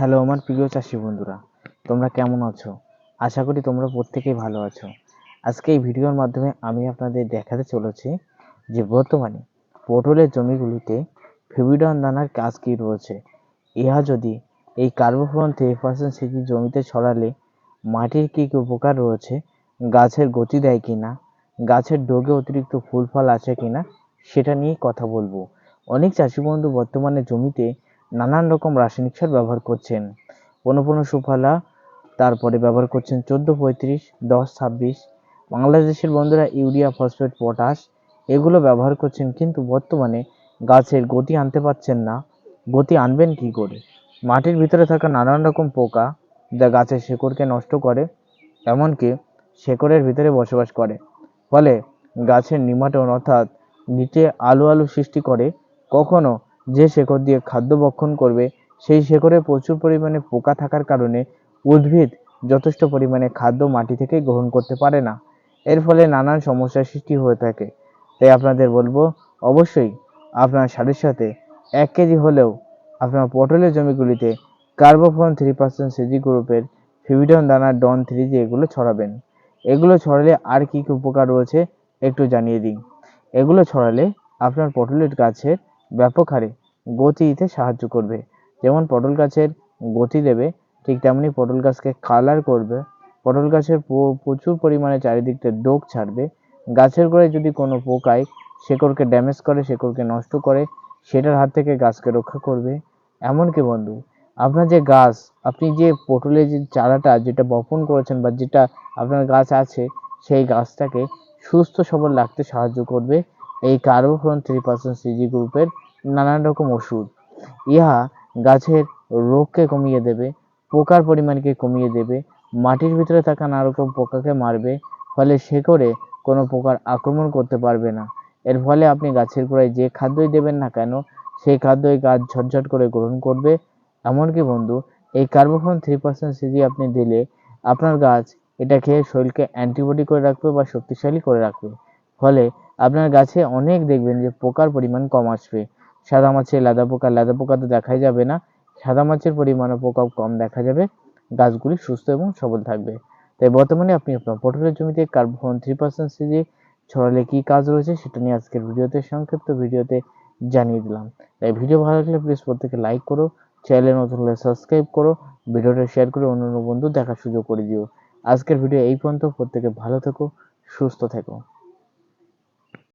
Hello, আমার প্রিয় চাষি বন্ধুরা, তোমরা কেমন আছো? আশা করি তোমরা প্রত্যেকেই ভালো আছো। আজকে এই ভিডিওর মাধ্যমে আমি আপনাদের দেখাতে চলেছি যে বর্তমানে পটলের জমিগুলিতে ফিবিডন দানার কাজ কী রয়েছে। ইহা যদি এই কার্বোফ্লন থ্রি পার্সেন্ট সিজি জমিতে ছড়ালে মাটির কী কী উপকার রয়েছে, গাছের গতি দেয় কি না গাছের ডোগে অতিরিক্ত ফুল ফল আছে কি না সেটা নিয়ে কথা বলব। অনেক চাষি বন্ধু বর্তমানে জমিতে নানান রকম রাসায়নিক সার ব্যবহার করছেন। কোনো সুফলা তারপরে ব্যবহার করছেন চোদ্দ পঁয়ত্রিশ, দশ ছাব্বিশ। বাংলাদেশের বন্ধুরা ইউরিয়া, ফসফেট, পটাশ এগুলো ব্যবহার করছেন কিন্তু বর্তমানে গাছের গতি আনতে পারছেন না। গতি আনবেন কি করে? মাটির ভিতরে থাকা নানান রকম পোকা যা গাছের শেকড়কে নষ্ট করে, এমনকি শেকড়ের ভিতরে বসবাস করে। ফলে গাছের নিমাটন অর্থাৎ নিচে আলু আলু সৃষ্টি করে, কখনো যে শেকড় দিয়ে খাদ্য ভক্ষণ করবে, সেই শেকড়ে প্রচুর পরিমাণে পোকা থাকার কারণে উদ্ভিদ যথেষ্ট পরিমাণে খাদ্য মাটি থেকে গ্রহণ করতে পারে না। এর ফলে নানান সমস্যার সৃষ্টি হয়ে থাকে। তাই আপনাদের বলব, অবশ্যই আপনার সারের সাথে এক কেজি হলেও আপনার পটলের জমিগুলিতে কার্বোফোন থ্রি পার্সেন্ট সিজি গ্রুপের ফিভিডন দানা ডন থ্রি জি এগুলো ছড়াবেন, এগুলো ছড়ালে আর কী কী উপকার রয়েছে একটু জানিয়ে দিন এগুলো ছড়ালে আপনার পটলের গাছের ব্যাপক হারে গতি দিতে সাহায্য করবে। যেমন পটল গাছের গতি দেবে, ঠিক তেমনি পটল গাছকে কালার করবে। পটল গাছের প্রচুর পরিমাণে চারিদিকটা ডোক ছাড়বে। গাছের গোড়ায় যদি কোনো পোকায় শেকড়কে ড্যামেজ করে, শেকড়কে নষ্ট করে, সেটার হাত থেকে গাছকে রক্ষা করবে। এমনকি বন্ধু, আপনার যে গাছ, আপনি যে পটলের যে চারাটা যেটা বপন করেছেন বা যেটা আপনার গাছ আছে, সেই গাছটাকে সুস্থ সবল রাখতে সাহায্য করবে। এই কার্বোফ্রন থ্রি পার্সেন্ট সিজি গ্রুপের নানান রকম ওষুধ। ইহা গাছের রোগকে কমিয়ে দেবে, পোকার পরিমাণকে কমিয়ে দেবে, মাটির ভিতরে থাকা নানা রকম পোকাকে মারবে, ফলে শেকড়ে কোনো পোকার আক্রমণ করতে পারবে না। এর ফলে আপনি গাছের গোড়ায় যে খাদ্যই দেবেন না কেন, সেই খাদ্যই গাছ ঝটঝট করে গ্রহণ করবে। এমনকি বন্ধু, এই কার্বোফোন থ্রি পার্সেন্ট সিজি আপনি দিলে আপনার গাছ এটা খেয়ে শরীরকে অ্যান্টিবডি করে রাখবে বা শক্তিশালী করে রাখবে। ফলে আপনার গাছে অনেক দেখবেন যে পোকার পরিমাণ কম আসবে। সাদা মাছে লেদা পোকা লেদা পোকা তো দেখাই যাবে না। সাদা মাছের পরিমাণও পোকাও কম দেখা যাবে। গাছগুলি সুস্থ এবং সবল থাকবে। তাই বর্তমানে আপনি আপনার পটলের জমিতে কার্বন থ্রি পার্সেন্ট সিজি ছড়ালে কী কাজ রয়েছে সেটা নিয়ে আজকের ভিডিওতে, সংক্ষিপ্ত ভিডিওতে জানিয়ে দিলাম। তাই ভিডিও ভালো লাগলে প্লিজ প্রত্যেকে লাইক করো চ্যানেলে নতুন হলে সাবস্ক্রাইব করো, ভিডিওটা শেয়ার করে অন্য অন্য বন্ধু দেখার সুযোগ করে দিও। আজকের ভিডিও এই পর্যন্ত। প্রত্যেকে ভালো থেকো, সুস্থ থেকো।